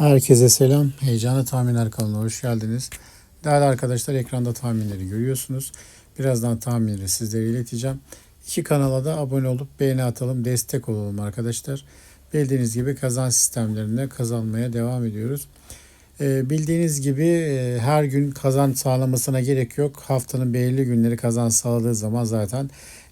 Herkese selam. Heyecanlı Tahminler kanalına hoş geldiniz. Değerli arkadaşlar ekranda tahminleri görüyorsunuz. Birazdan tahminleri sizlere ileteceğim. İki kanala da abone olup beğeni atalım, destek olalım arkadaşlar. Bildiğiniz gibi kazan sistemlerinde kazanmaya devam ediyoruz. Ee, bildiğiniz gibi e, her gün kazan sağlamasına gerek yok. Haftanın belirli günleri kazan sağladığı zaman zaten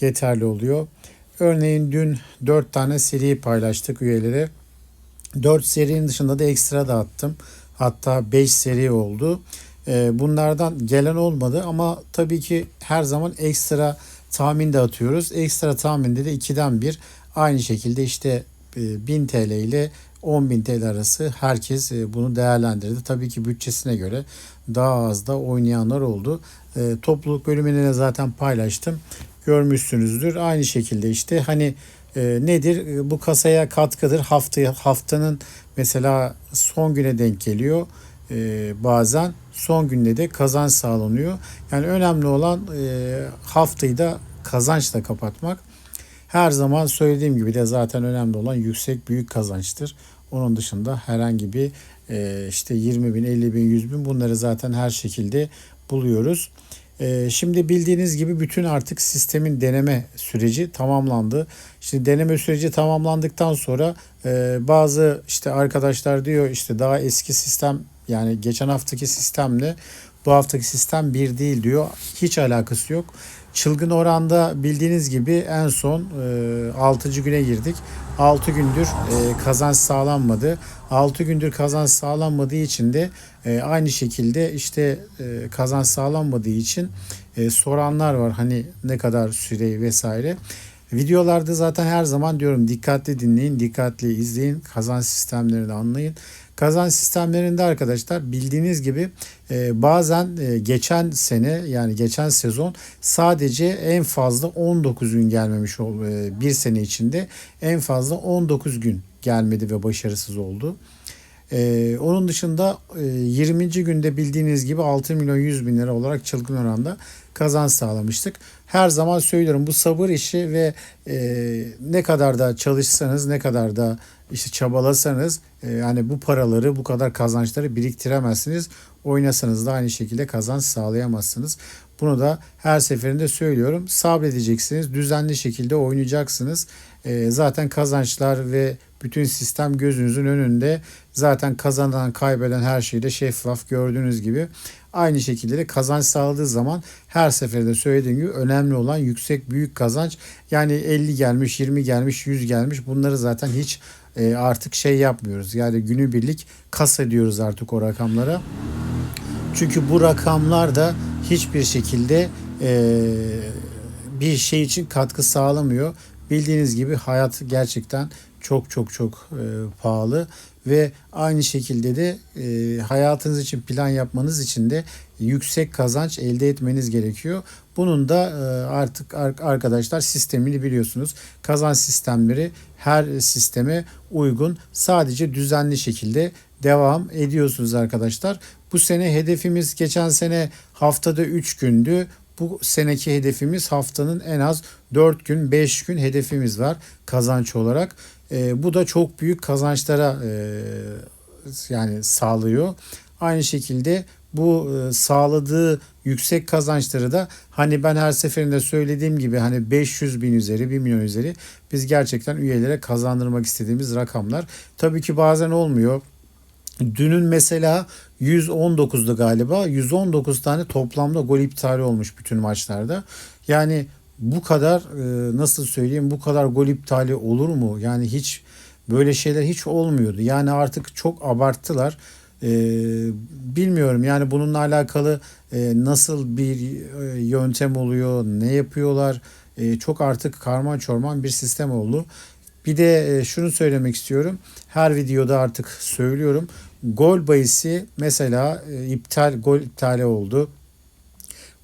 yeterli oluyor. Örneğin dün 4 tane seri paylaştık üyelere. 4 serinin dışında da ekstra da attım. Hatta 5 seri oldu. Ee, Bunlardan gelen olmadı ama tabii ki her zaman ekstra tahmin de atıyoruz. Ekstra tahminde de 2'den 1 aynı şekilde işte e, 1000 TL ile 10.000 TL arası herkes e, bunu değerlendirdi. Tabii ki bütçesine göre daha az da oynayanlar oldu. E, Topluluk bölümüne zaten paylaştım. Görmüşsünüzdür. Aynı şekilde işte hani e, nedir? E, Bu kasaya katkıdır. Haftaya haftanın mesela son güne denk geliyor. E, bazen son günde de kazanç sağlanıyor. Yani önemli olan e, haftayı da kazançla kapatmak. Her zaman söylediğim gibi de zaten önemli olan yüksek büyük kazançtır. Onun dışında herhangi bir e, işte 20 bin, 50 bin, 100 bin bunları zaten her şekilde buluyoruz. E, şimdi bildiğiniz gibi bütün artık sistemin deneme süreci tamamlandı. Şimdi deneme süreci tamamlandıktan sonra e, bazı işte arkadaşlar diyor işte daha eski sistem yani geçen haftaki sistemle bu haftaki sistem bir değil diyor. Hiç alakası yok. Çılgın oranda bildiğiniz gibi en son e, 6. güne girdik. 6 gündür e, kazanç sağlanmadı. 6 gündür kazanç sağlanmadığı için de e, aynı şekilde işte e, kazanç sağlanmadığı için e, soranlar var. Hani ne kadar süre vesaire. Videolarda zaten her zaman diyorum dikkatli dinleyin, dikkatli izleyin, kazanç sistemlerini anlayın. Kazanç sistemlerinde arkadaşlar bildiğiniz gibi e, bazen e, geçen sene yani geçen sezon sadece en fazla 19 gün gelmemiş ol e, bir sene içinde en fazla 19 gün gelmedi ve başarısız oldu. Ee, onun dışında e, 20. günde bildiğiniz gibi 6 milyon 100 bin lira olarak çılgın oranda kazanç sağlamıştık. Her zaman söylüyorum bu sabır işi ve e, ne kadar da çalışsanız ne kadar da işte çabalasanız e, yani bu paraları bu kadar kazançları biriktiremezsiniz. Oynasanız da aynı şekilde kazanç sağlayamazsınız. Bunu da her seferinde söylüyorum. Sabredeceksiniz. Düzenli şekilde oynayacaksınız. E, zaten kazançlar ve bütün sistem gözünüzün önünde. Zaten kazanan kaybeden her şeyde şeffaf gördüğünüz gibi. Aynı şekilde de kazanç sağladığı zaman her seferinde söylediğim gibi önemli olan yüksek büyük kazanç. Yani 50 gelmiş, 20 gelmiş, 100 gelmiş bunları zaten hiç e, artık şey yapmıyoruz. Yani günübirlik kas ediyoruz artık o rakamlara. Çünkü bu rakamlar da hiçbir şekilde e, bir şey için katkı sağlamıyor. Bildiğiniz gibi hayat gerçekten çok çok çok e, pahalı ve aynı şekilde de e, hayatınız için plan yapmanız için de yüksek kazanç elde etmeniz gerekiyor. Bunun da e, artık arkadaşlar sistemini biliyorsunuz. Kazanç sistemleri her sisteme uygun. Sadece düzenli şekilde devam ediyorsunuz arkadaşlar. Bu sene hedefimiz geçen sene haftada 3 gündü. Bu seneki hedefimiz haftanın en az 4 gün 5 gün hedefimiz var kazanç olarak. E, bu da çok büyük kazançlara e, yani sağlıyor. Aynı şekilde bu e, sağladığı yüksek kazançları da hani ben her seferinde söylediğim gibi hani 500 bin üzeri 1 milyon üzeri biz gerçekten üyelere kazandırmak istediğimiz rakamlar. Tabii ki bazen olmuyor. Dünün mesela 119'du galiba. 119 tane toplamda gol iptali olmuş bütün maçlarda. Yani bu kadar e, nasıl söyleyeyim bu kadar gol iptali olur mu? Yani hiç böyle şeyler hiç olmuyordu. Yani artık çok abarttılar. E, bilmiyorum yani bununla alakalı e, nasıl bir yöntem oluyor, ne yapıyorlar? çok artık karman çorman bir sistem oldu. Bir de şunu söylemek istiyorum. Her videoda artık söylüyorum. Gol bahisi mesela iptal gol iptali oldu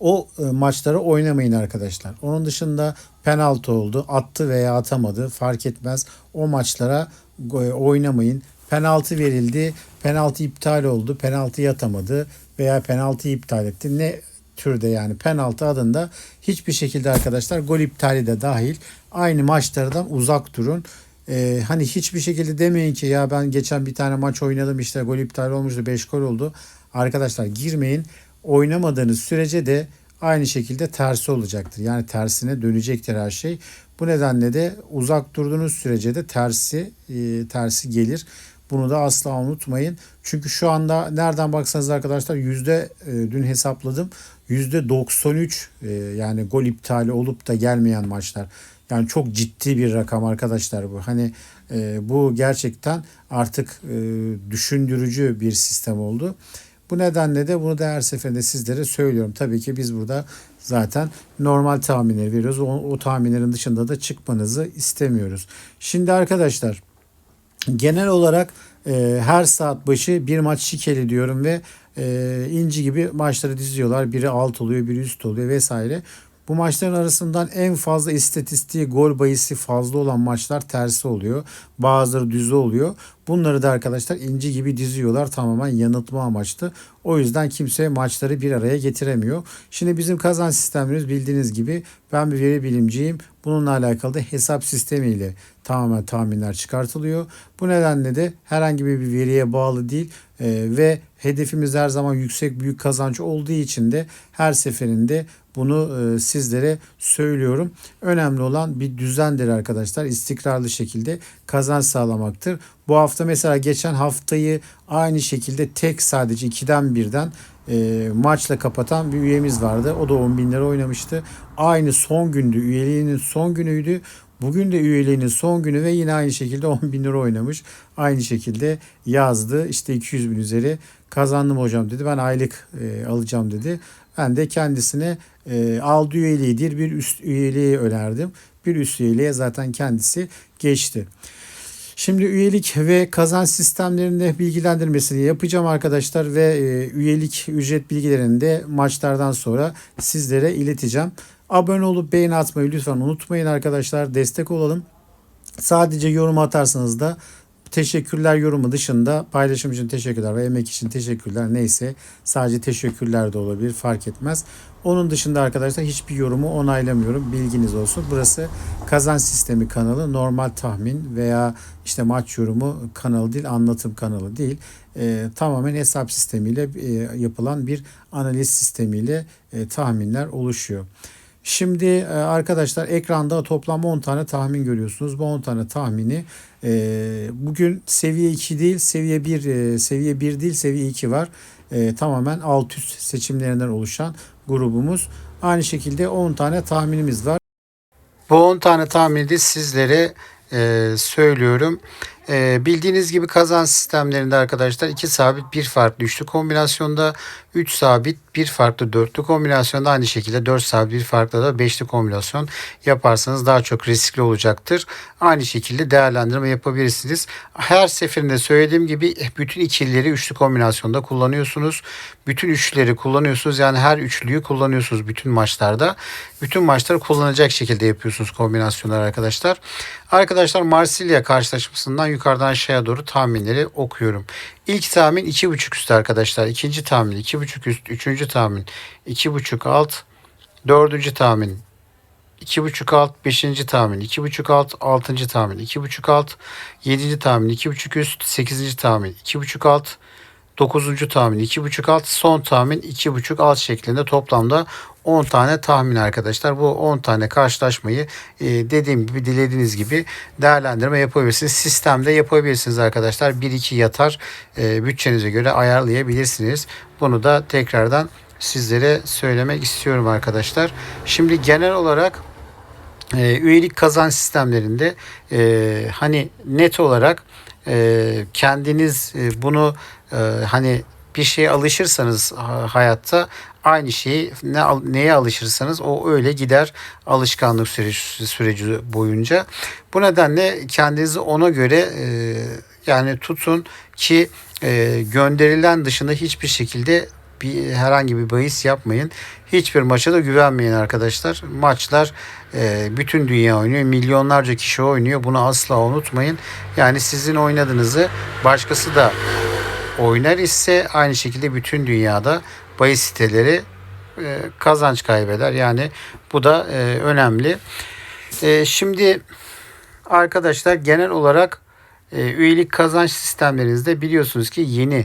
o e, maçları oynamayın arkadaşlar. Onun dışında penaltı oldu. Attı veya atamadı fark etmez. O maçlara e, oynamayın. Penaltı verildi. Penaltı iptal oldu. Penaltı yatamadı veya penaltı iptal etti. Ne türde yani penaltı adında hiçbir şekilde arkadaşlar gol iptali de dahil aynı maçlardan uzak durun. e, hani hiçbir şekilde demeyin ki ya ben geçen bir tane maç oynadım işte gol iptal olmuştu 5 gol oldu. Arkadaşlar girmeyin. Oynamadığınız sürece de aynı şekilde tersi olacaktır. Yani tersine dönecektir her şey. Bu nedenle de uzak durduğunuz sürece de tersi e, tersi gelir. Bunu da asla unutmayın. Çünkü şu anda nereden baksanız arkadaşlar yüzde e, dün hesapladım yüzde 93 e, yani gol iptali olup da gelmeyen maçlar. Yani çok ciddi bir rakam arkadaşlar bu. Hani e, bu gerçekten artık e, düşündürücü bir sistem oldu. Bu nedenle de bunu da her seferinde sizlere söylüyorum. Tabii ki biz burada zaten normal tahminleri veriyoruz. O, o tahminlerin dışında da çıkmanızı istemiyoruz. Şimdi arkadaşlar genel olarak e, her saat başı bir maç şikeli diyorum ve e, inci gibi maçları diziyorlar. Biri alt oluyor, biri üst oluyor vesaire. Bu maçların arasından en fazla istatistiği gol bayisi fazla olan maçlar tersi oluyor. Bazıları düzü oluyor. Bunları da arkadaşlar inci gibi diziyorlar tamamen yanıltma amaçlı. O yüzden kimse maçları bir araya getiremiyor. Şimdi bizim kazan sistemimiz bildiğiniz gibi ben bir veri bilimciyim. Bununla alakalı da hesap sistemiyle tamamen tahminler çıkartılıyor. Bu nedenle de herhangi bir veriye bağlı değil e, ve hedefimiz her zaman yüksek büyük kazanç olduğu için de her seferinde bunu e, sizlere söylüyorum. Önemli olan bir düzendir arkadaşlar. İstikrarlı şekilde kazanç sağlamaktır. Bu hafta mesela geçen haftayı aynı şekilde tek sadece 2'den birden e, maçla kapatan bir üyemiz vardı. O da 10 bin lira oynamıştı. Aynı son gündü. Üyeliğinin son günüydü. Bugün de üyeliğinin son günü ve yine aynı şekilde 10 bin lira oynamış. Aynı şekilde yazdı. İşte 200 bin üzeri kazandım hocam dedi. Ben aylık e, alacağım dedi. Ben de kendisine e, aldığı üyeliğidir bir üst üyeliği önerdim. Bir üst üyeliğe zaten kendisi geçti. Şimdi üyelik ve kazanç sistemlerinde bilgilendirmesini yapacağım arkadaşlar ve e, üyelik ücret bilgilerini de maçlardan sonra sizlere ileteceğim. Abone olup beğeni atmayı lütfen unutmayın arkadaşlar. Destek olalım. Sadece yorum atarsanız da teşekkürler yorumu dışında paylaşım için teşekkürler ve emek için teşekkürler neyse sadece teşekkürler de olabilir fark etmez. Onun dışında arkadaşlar hiçbir yorumu onaylamıyorum bilginiz olsun. Burası kazan sistemi kanalı normal tahmin veya işte maç yorumu kanalı değil anlatım kanalı değil. Ee, tamamen hesap sistemiyle e, yapılan bir analiz sistemiyle e, tahminler oluşuyor. Şimdi e, arkadaşlar ekranda toplam 10 tane tahmin görüyorsunuz. Bu 10 tane tahmini e, bugün seviye 2 değil seviye 1 e, seviye 1 değil seviye 2 var. Tamamen alt üst seçimlerinden oluşan grubumuz. Aynı şekilde 10 tane tahminimiz var. Bu 10 tane tahmini de sizlere söylüyorum. Bildiğiniz gibi kazan sistemlerinde arkadaşlar 2 sabit bir farklı üçlü kombinasyonda 3 sabit bir farklı dörtlü kombinasyonda aynı şekilde 4 sabit bir farklı da beşli kombinasyon yaparsanız daha çok riskli olacaktır. Aynı şekilde değerlendirme yapabilirsiniz. Her seferinde söylediğim gibi bütün ikilileri üçlü kombinasyonda kullanıyorsunuz. Bütün üçlüleri kullanıyorsunuz. Yani her üçlüyü kullanıyorsunuz bütün maçlarda. Bütün maçları kullanacak şekilde yapıyorsunuz kombinasyonlar arkadaşlar. Arkadaşlar Marsilya karşılaşmasından yukarıdan aşağıya doğru tahminleri okuyorum. İlk tahmin 2.5 üst arkadaşlar. İkinci tahmin 2.5 üst. Üçüncü tahmin 2.5 alt. Dördüncü tahmin 2.5 alt. Beşinci tahmin 2.5 alt. Altıncı tahmin 2.5 alt. Yedinci tahmin 2.5 üst. Sekizinci tahmin 2.5 alt. 9. tahmin 2.5 alt, son tahmin 2.5 alt şeklinde toplamda 10 tane tahmin arkadaşlar. Bu 10 tane karşılaşmayı e, dediğim gibi dilediğiniz gibi değerlendirme yapabilirsiniz. Sistemde yapabilirsiniz arkadaşlar. 1-2 yatar e, bütçenize göre ayarlayabilirsiniz. Bunu da tekrardan sizlere söylemek istiyorum arkadaşlar. Şimdi genel olarak e, üyelik kazan sistemlerinde e, hani net olarak e, kendiniz e, bunu e, hani bir şeye alışırsanız hayatta aynı şeyi ne neye alışırsanız o öyle gider alışkanlık süreci, süreci boyunca. Bu nedenle kendinizi ona göre e, yani tutun ki e, gönderilen dışında hiçbir şekilde bir herhangi bir bahis yapmayın. Hiçbir maça da güvenmeyin arkadaşlar. Maçlar e, bütün dünya oynuyor. Milyonlarca kişi oynuyor. Bunu asla unutmayın. Yani sizin oynadığınızı başkası da oynar ise aynı şekilde bütün dünyada bahis siteleri e, kazanç kaybeder. Yani bu da e, önemli. E, şimdi Arkadaşlar genel olarak e, üyelik kazanç sistemlerinizde biliyorsunuz ki yeni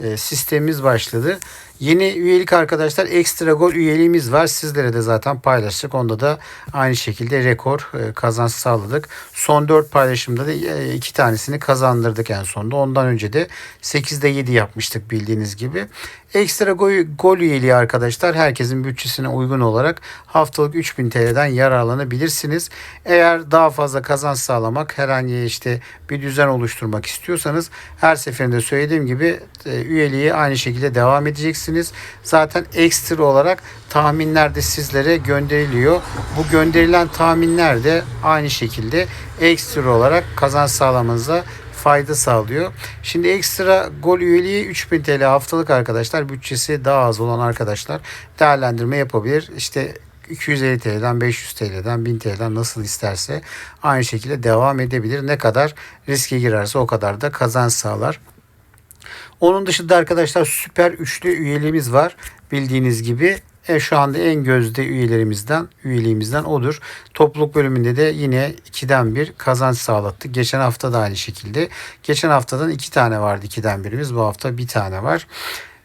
e, sistemimiz başladı. Yeni üyelik arkadaşlar ekstra gol üyeliğimiz var. Sizlere de zaten paylaştık. Onda da aynı şekilde rekor e, kazanç sağladık. Son 4 paylaşımda da 2 tanesini kazandırdık en sonunda. Ondan önce de 8'de 7 yapmıştık bildiğiniz gibi. Ekstra gol, gol üyeliği arkadaşlar herkesin bütçesine uygun olarak haftalık 3000 TL'den yararlanabilirsiniz. Eğer daha fazla kazanç sağlamak herhangi işte bir düzen oluşturmak istiyorsanız her seferinde söylediğim gibi e, üyeliği aynı şekilde devam edeceksiniz Zaten ekstra olarak tahminler de sizlere gönderiliyor. Bu gönderilen tahminler de aynı şekilde ekstra olarak kazanç sağlamanıza fayda sağlıyor. Şimdi ekstra gol üyeliği 3000 TL haftalık arkadaşlar. Bütçesi daha az olan arkadaşlar değerlendirme yapabilir. İşte 250 TL'den 500 TL'den 1000 TL'den nasıl isterse aynı şekilde devam edebilir. Ne kadar riske girerse o kadar da kazanç sağlar. Onun dışında arkadaşlar süper üçlü üyeliğimiz var. Bildiğiniz gibi e, şu anda en gözde üyelerimizden, üyeliğimizden odur. Topluluk bölümünde de yine 2'den bir kazanç sağlattı. Geçen hafta da aynı şekilde. Geçen haftadan 2 tane vardı 2'den birimiz. Bu hafta bir tane var.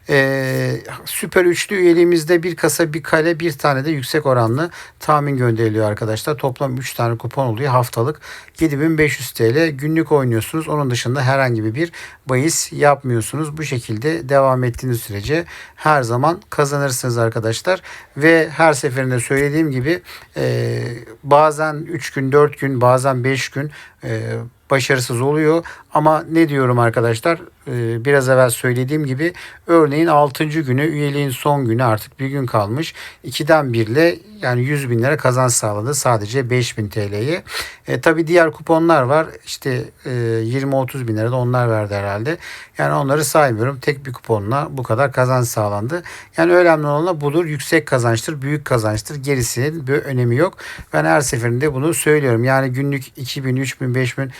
Ee, süper üçlü üyeliğimizde bir kasa bir kale bir tane de yüksek oranlı tahmin gönderiliyor arkadaşlar. Toplam 3 tane kupon oluyor haftalık 7500 TL günlük oynuyorsunuz. Onun dışında herhangi bir bahis yapmıyorsunuz. Bu şekilde devam ettiğiniz sürece her zaman kazanırsınız arkadaşlar. Ve her seferinde söylediğim gibi e, bazen 3 gün 4 gün bazen 5 gün e, başarısız oluyor. Ama ne diyorum arkadaşlar? Ee, biraz evvel söylediğim gibi örneğin 6. günü üyeliğin son günü artık bir gün kalmış. 2'den 1 ile yani 100 bin lira kazanç sağladı sadece 5 bin TL'yi. E, tabii diğer kuponlar var. İşte e, 20-30 bin lira onlar verdi herhalde. Yani onları saymıyorum. Tek bir kuponla bu kadar kazanç sağlandı. Yani önemli olan budur. Yüksek kazançtır, büyük kazançtır. Gerisinin bir önemi yok. Ben her seferinde bunu söylüyorum. Yani günlük 2000, 3000, 5000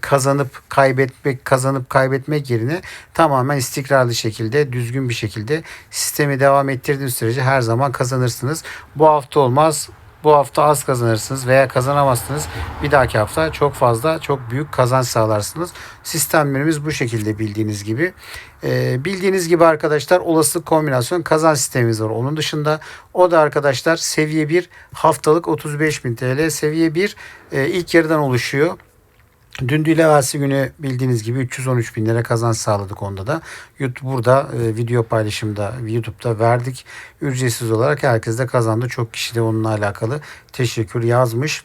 kazanıp kaybetmek, kazanıp kaybetmek yerine tamamen istikrarlı şekilde, düzgün bir şekilde sistemi devam ettirdiğiniz sürece her zaman kazanırsınız. Bu hafta olmaz bu hafta az kazanırsınız veya kazanamazsınız. Bir dahaki hafta çok fazla çok büyük kazanç sağlarsınız. Sistemlerimiz bu şekilde bildiğiniz gibi. Ee, bildiğiniz gibi arkadaşlar olasılık kombinasyon kazanç sistemimiz var. Onun dışında o da arkadaşlar seviye 1 haftalık 35.000 TL. Seviye 1 e, ilk yarıdan oluşuyor. Dün değil evvelsi günü bildiğiniz gibi 313 bin lira kazanç sağladık onda da. YouTube burada e, video paylaşımda YouTube'da verdik. Ücretsiz olarak herkes de kazandı. Çok kişi de onunla alakalı teşekkür yazmış.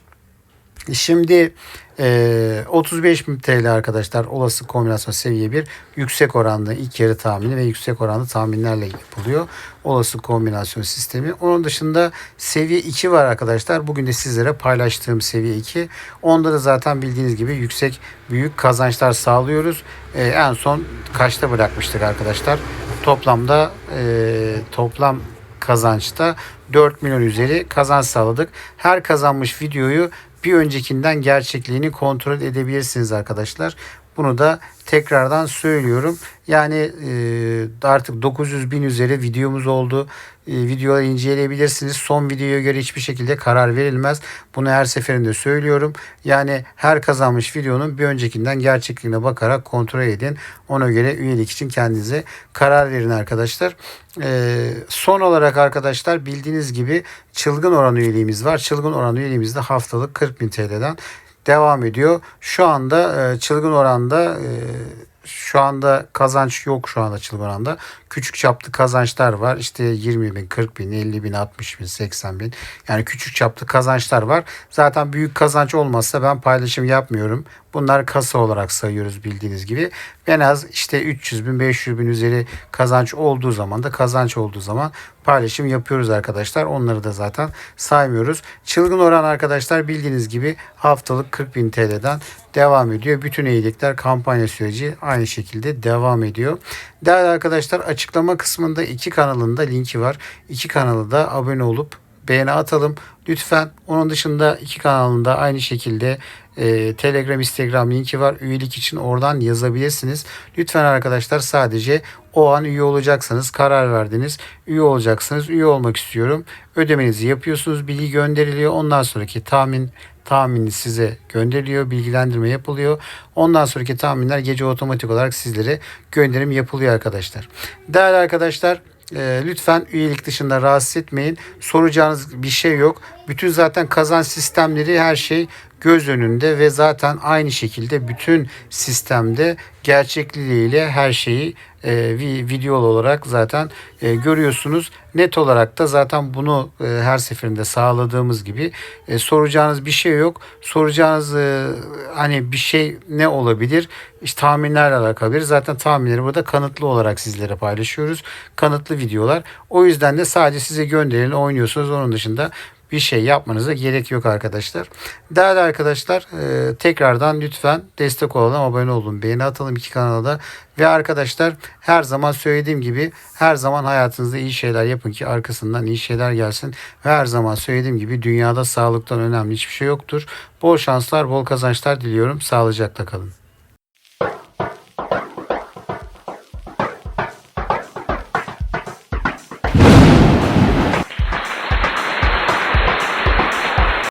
Şimdi e, 35 bin TL arkadaşlar olası kombinasyon seviye 1 yüksek oranlı ilk yarı tahmini ve yüksek oranlı tahminlerle yapılıyor. Olası kombinasyon sistemi. Onun dışında seviye 2 var arkadaşlar. Bugün de sizlere paylaştığım seviye 2. Onda da zaten bildiğiniz gibi yüksek büyük kazançlar sağlıyoruz. E, en son kaçta bırakmıştık arkadaşlar? Toplamda e, toplam kazançta 4 milyon üzeri kazanç sağladık. Her kazanmış videoyu bir öncekinden gerçekliğini kontrol edebilirsiniz arkadaşlar. Bunu da tekrardan söylüyorum. Yani e, artık 900 bin üzeri videomuz oldu. E, videoları inceleyebilirsiniz. Son videoya göre hiçbir şekilde karar verilmez. Bunu her seferinde söylüyorum. Yani her kazanmış videonun bir öncekinden gerçekliğine bakarak kontrol edin. Ona göre üyelik için kendinize karar verin arkadaşlar. E, son olarak arkadaşlar bildiğiniz gibi çılgın oran üyeliğimiz var. Çılgın oran üyeliğimizde haftalık 40 bin TL'den devam ediyor. Şu anda e, çılgın oranda e, şu anda kazanç yok şu anda çılgın oranda. Küçük çaplı kazançlar var. İşte 20 bin, 40 bin, 50 bin, 60 bin, 80 bin. Yani küçük çaplı kazançlar var. Zaten büyük kazanç olmazsa ben paylaşım yapmıyorum. Bunlar kasa olarak sayıyoruz bildiğiniz gibi. En az işte 300 bin 500 bin üzeri kazanç olduğu zaman da kazanç olduğu zaman paylaşım yapıyoruz arkadaşlar. Onları da zaten saymıyoruz. Çılgın oran arkadaşlar bildiğiniz gibi haftalık 40 bin TL'den devam ediyor. Bütün iyilikler kampanya süreci aynı şekilde devam ediyor. Değerli arkadaşlar açıklama kısmında iki kanalında linki var. İki kanalı da abone olup beğeni atalım. Lütfen onun dışında iki kanalında aynı şekilde e, Telegram, Instagram linki var. Üyelik için oradan yazabilirsiniz. Lütfen arkadaşlar sadece o an üye olacaksanız karar verdiniz. Üye olacaksınız. Üye olmak istiyorum. Ödemenizi yapıyorsunuz. Bilgi gönderiliyor. Ondan sonraki tahmin tahmini size gönderiliyor, bilgilendirme yapılıyor. Ondan sonraki tahminler gece otomatik olarak sizlere gönderim yapılıyor arkadaşlar. Değerli arkadaşlar e, lütfen üyelik dışında rahatsız etmeyin. Soracağınız bir şey yok. Bütün zaten kazanç sistemleri her şey göz önünde ve zaten aynı şekilde bütün sistemde gerçekliğiyle her şeyi e, vi- video olarak zaten e, görüyorsunuz. Net olarak da zaten bunu e, her seferinde sağladığımız gibi e, soracağınız bir şey yok. Soracağınız e, hani bir şey ne olabilir? İşte tahminlerle alakalı. Zaten tahminleri burada kanıtlı olarak sizlere paylaşıyoruz. Kanıtlı videolar. O yüzden de sadece size gönderin oynuyorsunuz. Onun dışında bir şey yapmanıza gerek yok arkadaşlar. Değerli arkadaşlar e, tekrardan lütfen destek olalım, abone olun, beğeni atalım iki kanala da. Ve arkadaşlar her zaman söylediğim gibi her zaman hayatınızda iyi şeyler yapın ki arkasından iyi şeyler gelsin. Ve her zaman söylediğim gibi dünyada sağlıktan önemli hiçbir şey yoktur. Bol şanslar, bol kazançlar diliyorum. Sağlıcakla kalın.